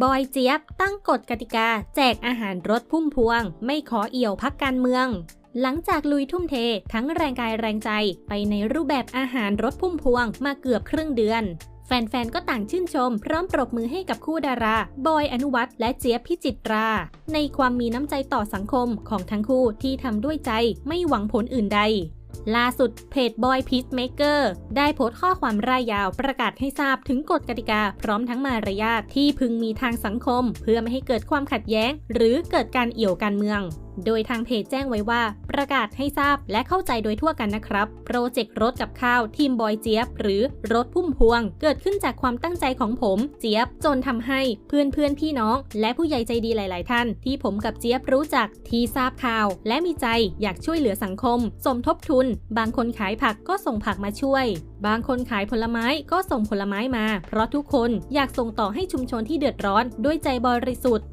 บอยเจี๊ยบตั้งกฎกติกา แจกอาหารรถพุ่มพวง ไม่ขอเอี่ยวพักการเมือง หลังจากลุยทุ่มเท ทั้งแรงกายแรงใจไปในรูปแบบอาหารรถพุ่มพวงมาเกือบครึ่งเดือน แฟนๆ ก็ต่างชื่นชม พร้อมปรบมือให้กับคู่ดารา บอยอนุวัตและเจี๊ยบพิจิตรา ในความมีน้ำใจต่อสังคมของทั้งคู่ที่ทำด้วยใจไม่หวังผลอื่นใด ล่าสุดเพจ Boy Peacemaker ได้โพสต์ข้อความรายยาวประกาศให้ทราบถึงกฎกติกาพร้อมทั้งมารยาทที่พึงมีทางสังคม เพื่อไม่ให้เกิดความขัดแย้ง หรือเกิดการเอี่ยวการเมืองโดยทางเพจแจ้งไว้ว่า ประกาศให้ทราบและเข้าใจโดยทั่วกันนะครับ โปรเจกต์รถกับข้าวทีมบอยเจี๊ยบ หรือรถพุ่มพวง เกิดขึ้นจากความตั้งใจของผม เจี๊ยบจนทำให้เพื่อนเพื่อนพี่น้อง และผู้ใหญ่ใจดีหลาย ๆ ท่าน ที่ผมกับเจี๊ยบรู้จักที่ทราบข่าว และมีใจอยากช่วยเหลือสังคม สมทบทุน บางคนขายผักก็ส่งผักมาช่วย บางคนขายผลไม้ก็ส่งผลไม้มา เพราะทุกคนอยากส่งต่อให้ชุมชนที่เดือดร้อนด้วยใจบริสุทธิ์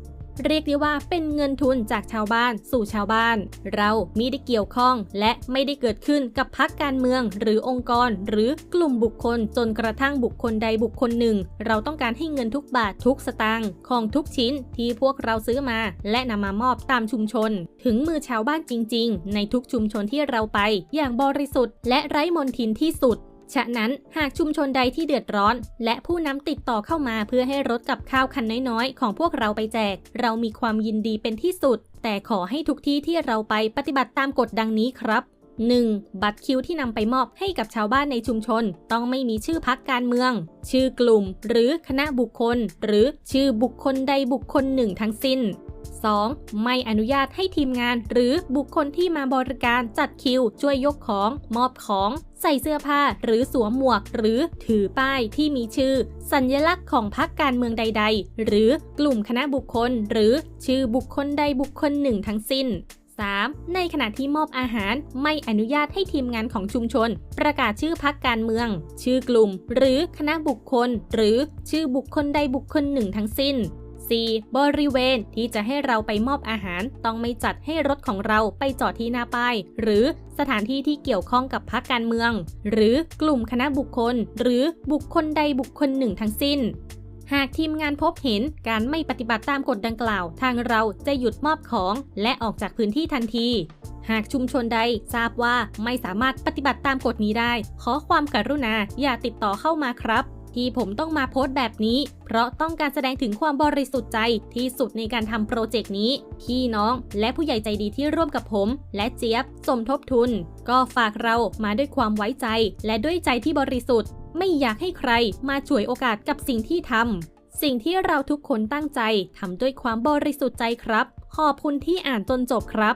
เรียกได้ว่าเป็นเงินทุนจากชาวบ้านสู่ชาวบ้าน เรามีได้เกี่ยวข้อง และไม่ได้เกิดขึ้นกับพักการเมือง หรือองค์กร หรือกลุ่มบุคคลจนกระทั่งบุคคลใดบุคคลหนึ่ง เราต้องการให้เงินทุกบาททุกสตางค์ของทุกชิ้นที่พวกเราซื้อมา และนำมามอบตามชุมชน ถึงมือชาวบ้านจริง ๆ ในทุกชุมชนที่เราไป อย่างบริสุทธิ์และไร้มนทินที่สุด ฉะนั้นหากชุมชนใดที่เดือดร้อน และผู้นำติดต่อเข้ามาเพื่อให้รถกับข้าวคันน้อยๆ ของพวกเราไปแจก เรามีความยินดีเป็นที่สุด แต่ขอให้ทุกที่ที่เราไปปฏิบัติตามกฎดังนี้ครับ 1. บัตรคิวที่นำไปมอบให้กับชาวบ้านในชุมชน ต้องไม่มีชื่อพักการเมือง ชื่อกลุ่ม หรือคณะบุคคล หรือชื่อบุคคลใดบุคคลหนึ่งทั้งสิ้น 2. ไม่อนุญาตให้ทีมงาน หรือบุคคลที่มาบริการจัดคิว ช่วยยกของ มอบของ ใส่เสื้อผ้า หรือสวมหมวก หรือถือป้ายที่มีชื่อ สัญลักษณ์ของพรรคการเมืองใด ๆ หรือกลุ่มคณะบุคคล หรือชื่อบุคคลใดบุคคลหนึ่งทั้งสิ้น 3. ในขณะที่มอบอาหารไม่อนุญาตให้ทีมงานของชุมชน ประกาศชื่อพักการเมือง ชื่อกลุ่ม หรือคณะบุคคล หรือชื่อบุคคลใดบุคคลหนึ่งทั้งสิ้น 4. บริเวณที่จะให้เราไปมอบอาหาร ต้องไม่จัดให้รถของเราไปจอดที่หน้าป้าย หรือสถานที่ที่เกี่ยวข้องกับพรรคการเมือง หรือกลุ่มคณะบุคคล หรือบุคคลใดบุคคลหนึ่งทั้งสิ้นหากทีมงานพบเห็นการไม่ปฏิบัติตามกฎดังกล่าว ทางเราจะหยุดมอบของและออกจากพื้นที่ทันที หากชุมชนใดทราบว่าไม่สามารถปฏิบัติตามกฎนี้ได้ ขอความกรุณาอย่าติดต่อเข้ามาครับ ที่ผมต้องมาโพสต์แบบนี้ เพราะต้องการแสดงถึงความบริสุทธิ์ใจที่สุดในการทำโปรเจกต์นี้ พี่น้องและผู้ใหญ่ใจดีที่ร่วมกับผม และเจี๊ยบ สมทบทุน ก็ฝากเรามาด้วยความไว้ใจ และด้วยใจที่บริสุทธิ์ ไม่อยากให้ใครมาฉวยโอกาสกับสิ่งที่ทำสิ่งที่เราทุกคนตั้งใจทำด้วยความบริสุทธิ์ใจครับ ขอบคุณที่อ่านจนจบครับ